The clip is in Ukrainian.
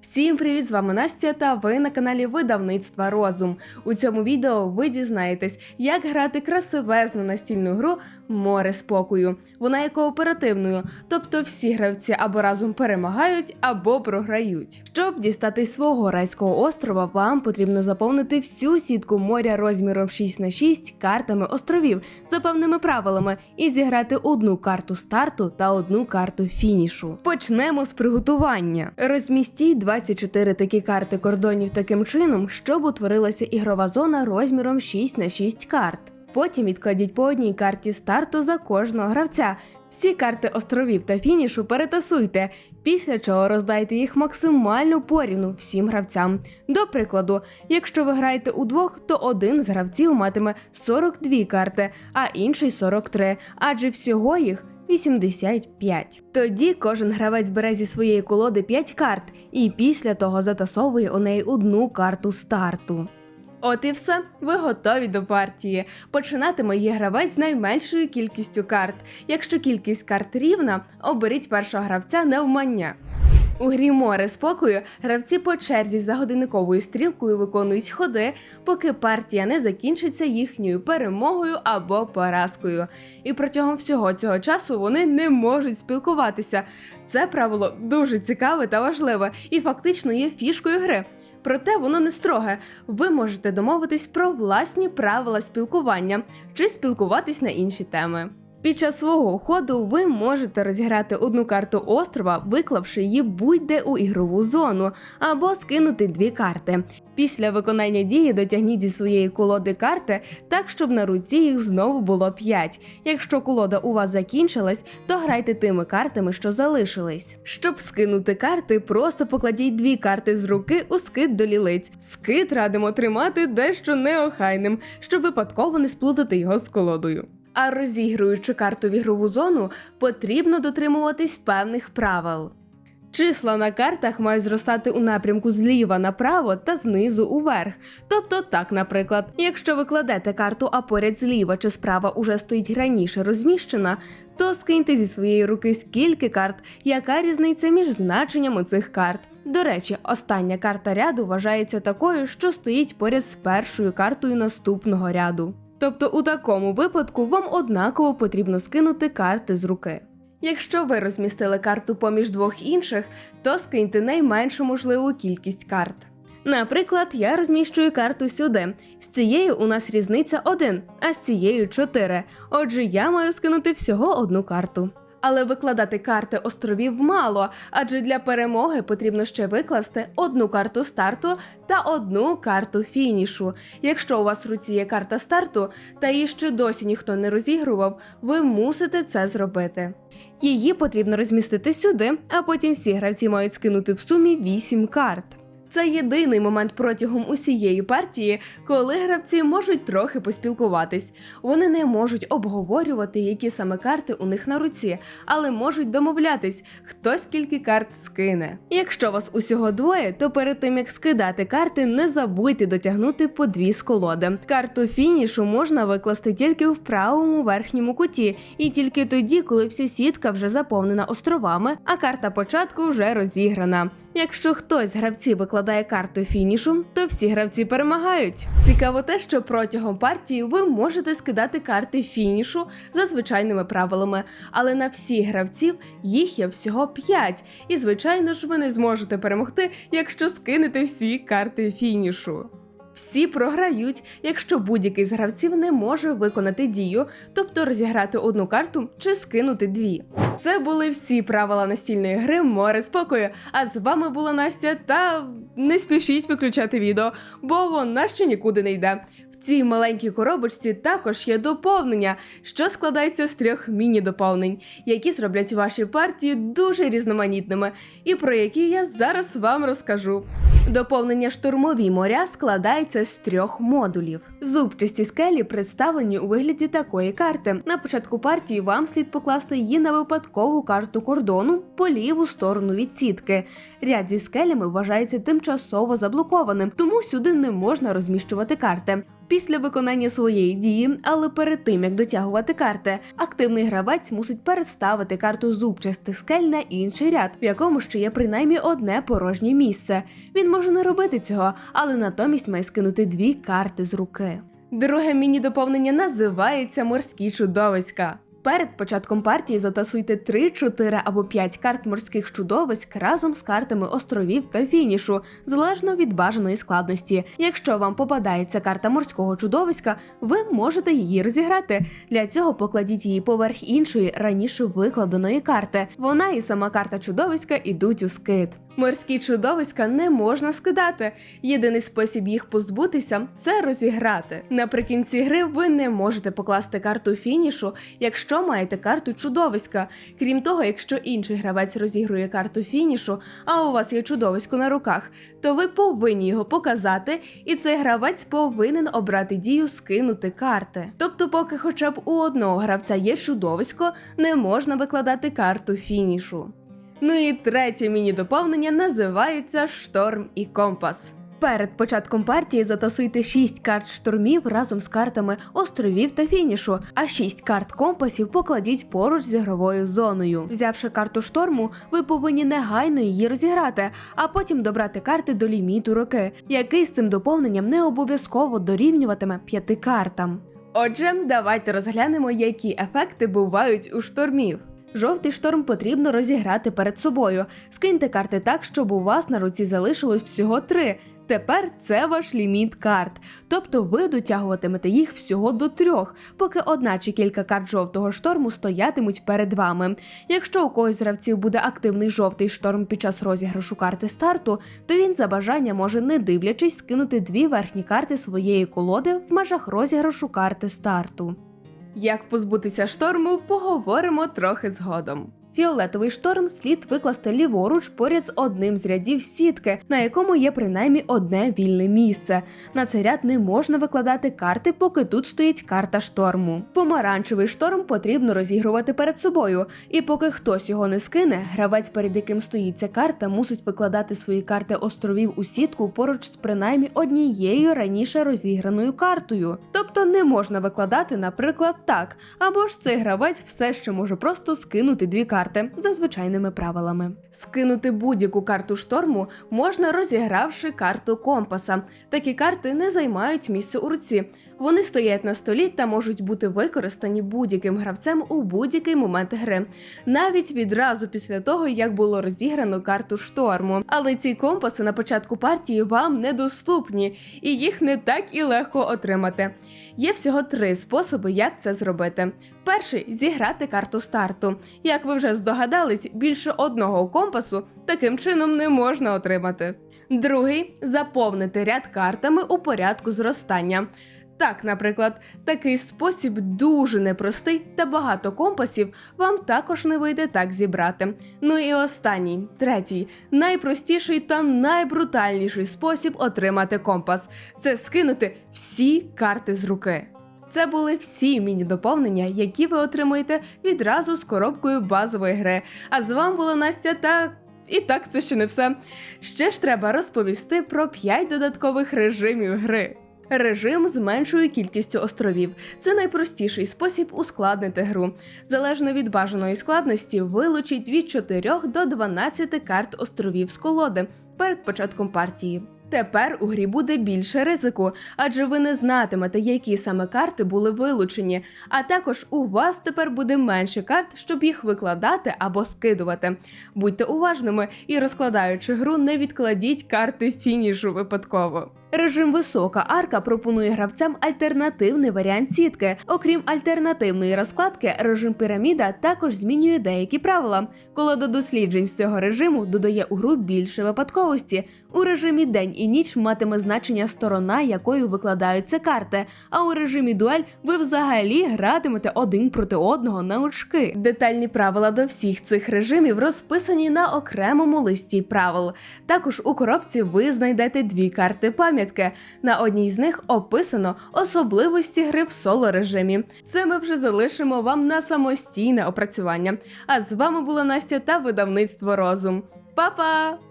Всім привіт! З вами Настя та ви на каналі Видавництва Розум. У цьому відео ви дізнаєтесь, як грати красивезну настільну гру Море спокою. Вона є кооперативною, тобто всі гравці або разом перемагають, або програють. Щоб дістати свого райського острова, вам потрібно заповнити всю сітку моря розміром 6 на 6 картами островів за певними правилами і зіграти одну карту старту та одну карту фінішу. Почнемо з приготування. Розмістіть 24 такі карти кордонів таким чином, щоб утворилася ігрова зона розміром 6 на 6 карт. Потім відкладіть по одній карті старту за кожного гравця. Всі карти островів та фінішу перетасуйте, після чого роздайте їх максимально порівну всім гравцям. До прикладу, якщо ви граєте удвох, то один з гравців матиме 42 карти, а інший 43, адже всього їх 85. Тоді кожен гравець бере зі своєї колоди 5 карт і після того затасовує у неї одну карту старту. От і все, ви готові до партії. Починатиме її гравець з найменшою кількістю карт. Якщо кількість карт рівна, оберіть першого гравця навмання. У грі море спокою гравці по черзі за годинниковою стрілкою виконують ходи, поки партія не закінчиться їхньою перемогою або поразкою. І протягом всього цього часу вони не можуть спілкуватися. Це правило дуже цікаве та важливе і фактично є фішкою гри. Проте воно не строге. Ви можете домовитись про власні правила спілкування чи спілкуватись на інші теми. Під час свого ходу ви можете розіграти одну карту острова, виклавши її будь-де у ігрову зону, або скинути дві карти. Після виконання дії дотягніть зі своєї колоди карти так, щоб на руці їх знову було 5. Якщо колода у вас закінчилась, то грайте тими картами, що залишились. Щоб скинути карти, просто покладіть дві карти з руки у скид до лілиць. Скид радимо тримати дещо неохайним, щоб випадково не сплутати його з колодою. А розігруючи карту в ігрову зону, потрібно дотримуватись певних правил. Числа на картах мають зростати у напрямку зліва направо та знизу уверх. Тобто, так, наприклад, якщо ви кладете карту, а поряд зліва чи справа уже стоїть раніше розміщена, то скиньте зі своєї руки скільки карт, яка різниця між значеннями цих карт. До речі, остання карта ряду вважається такою, що стоїть поряд з першою картою наступного ряду. Тобто у такому випадку вам однаково потрібно скинути карти з руки. Якщо ви розмістили карту поміж двох інших, то скиньте найменшу можливу кількість карт. Наприклад, я розміщую карту сюди. З цією у нас різниця 1, а з цією 4. Отже, я маю скинути всього одну карту. Але викладати карти островів мало, адже для перемоги потрібно ще викласти одну карту старту та одну карту фінішу. Якщо у вас в руці є карта старту, та її ще досі ніхто не розігрував, ви мусите це зробити. Її потрібно розмістити сюди, а потім всі гравці мають скинути в сумі 8 карт. Це єдиний момент протягом усієї партії, коли гравці можуть трохи поспілкуватись. Вони не можуть обговорювати, які саме карти у них на руці, але можуть домовлятись, хто скільки карт скине. Якщо вас усього двоє, то перед тим як скидати карти, не забудьте дотягнути по дві з колоди. Карту фінішу можна викласти тільки в правому верхньому куті, і тільки тоді, коли вся сітка вже заповнена островами, а карта початку вже розіграна. Якщо хтось з гравців викладає карту фінішу, то всі гравці перемагають. Цікаво те, що протягом партії ви можете скидати карти фінішу за звичайними правилами, але на всіх гравців їх є всього 5. І звичайно ж ви не зможете перемогти, якщо скинете всі карти фінішу. Всі програють, якщо будь-який з гравців не може виконати дію, тобто розіграти одну карту чи скинути дві. Це були всі правила настільної гри море спокою. А з вами була Настя. Та не спішіть виключати відео, бо вона ще нікуди не йде. Цій маленькій коробочці також є доповнення, що складається з трьох міні-доповнень, які зроблять ваші партії дуже різноманітними, і про які я зараз вам розкажу. Доповнення штурмові моря складається з трьох модулів. Зубчасті скелі представлені у вигляді такої карти. На початку партії вам слід покласти її на випадкову карту кордону по ліву сторону від сітки. Ряд зі скелями вважається тимчасово заблокованим, тому сюди не можна розміщувати карти. Після виконання своєї дії, але перед тим як дотягувати карти, активний гравець мусить переставити карту зубчастих скель на інший ряд, в якому ще є принаймні одне порожнє місце. Він може не робити цього, але натомість має скинути дві карти з руки. Друге міні-доповнення називається Морські чудовиська. Перед початком партії затасуйте 3, 4 або 5 карт морських чудовиськ разом з картами островів та фінішу, залежно від бажаної складності. Якщо вам попадається карта морського чудовиська, ви можете її розіграти. Для цього покладіть її поверх іншої раніше викладеної карти. Вона і сама карта чудовиська ідуть у скид. Морські чудовиська не можна скидати. Єдиний спосіб їх позбутися це розіграти. Наприкінці гри ви не можете покласти карту фінішу, якщо маєте карту чудовиська. Крім того, якщо інший гравець розігрує карту фінішу, а у вас є чудовисько на руках, то ви повинні його показати, і цей гравець повинен обрати дію скинути карти. Тобто, поки хоча б у одного гравця є чудовисько, не можна викладати карту фінішу. Ну і третє міні-доповнення називається Шторм і Компас. Перед початком партії затасуйте 6 карт штормів разом з картами островів та фінішу, а 6 карт компасів покладіть поруч з ігровою зоною. Взявши карту шторму, ви повинні негайно її розіграти, а потім добрати карти до ліміту роки, який з цим доповненням не обов'язково дорівнюватиме 5 картам. Отже, давайте розглянемо, які ефекти бувають у штормів. Жовтий шторм потрібно розіграти перед собою. Скиньте карти так, щоб у вас на руці залишилось всього три. Тепер це ваш ліміт карт, тобто ви дотягуватимете їх всього до трьох, поки одна чи кілька карт жовтого шторму стоятимуть перед вами. Якщо у когось з гравців буде активний жовтий шторм під час розіграшу карти старту, то він за бажання може, не дивлячись, скинути дві верхні карти своєї колоди в межах розіграшу карти старту. Як позбутися шторму, поговоримо трохи згодом. Фіолетовий шторм слід викласти ліворуч поряд з одним з рядів сітки, на якому є принаймні одне вільне місце. На цей ряд не можна викладати карти, поки тут стоїть карта шторму. Помаранчевий шторм потрібно розігрувати перед собою, і поки хтось його не скине, гравець, перед яким стоїть ця карта, мусить викладати свої карти островів у сітку поруч з принаймні однією раніше розіграною картою. Тобто не можна викладати, наприклад, так, або ж цей гравець все ще може просто скинути дві карти за звичайними правилами. Скинути будь-яку карту шторму можна розігравши карту компаса. Такі карти не займають місце у руці. Вони стоять на столі та можуть бути використані будь-яким гравцем у будь-який момент гри, навіть відразу після того, як було розіграно карту шторму. Але ці компаси на початку партії вам недоступні, і їх не так і легко отримати. Є всього три способи, як це зробити. Перший зіграти карту старту. Як ви вже здогадались, більше одного компасу таким чином не можна отримати. Другий заповнити ряд картами у порядку зростання. Так, наприклад, такий спосіб дуже непростий та багато компасів вам також не вийде так зібрати. Ну і останній, третій, найпростіший та найбрутальніший спосіб отримати компас це скинути всі карти з руки. Це були всі міні-доповнення, які ви отримаєте відразу з коробкою базової гри. А з вами була Настя та. І так, це ще не все. Ще ж треба розповісти про 5 додаткових режимів гри. Режим з меншою кількістю островів це найпростіший спосіб ускладнити гру. Залежно від бажаної складності, вилучіть від 4 до 12 карт островів з колоди перед початком партії. Тепер у грі буде більше ризику, адже ви не знатимете, які саме карти були вилучені. А також у вас тепер буде менше карт, щоб їх викладати або скидувати. Будьте уважними і розкладаючи гру, не відкладіть карти фінішу випадково. Режим висока арка пропонує гравцям альтернативний варіант сітки. Окрім альтернативної розкладки, режим піраміда також змінює деякі правила. Колода досліджень з цього режиму додає у гру більше випадковості. У режимі день і ніч матиме значення сторона, якою викладаються карти. А у режимі дуель ви взагалі гратимете один проти одного на очки. Детальні правила до всіх цих режимів розписані на окремому листі правил. Також у коробці ви знайдете дві карти пам'ятки. На одній з них описано особливості гри в соло режимі. Це ми вже залишимо вам на самостійне опрацювання. А з вами була Настя та видавництво Розум. Па-па!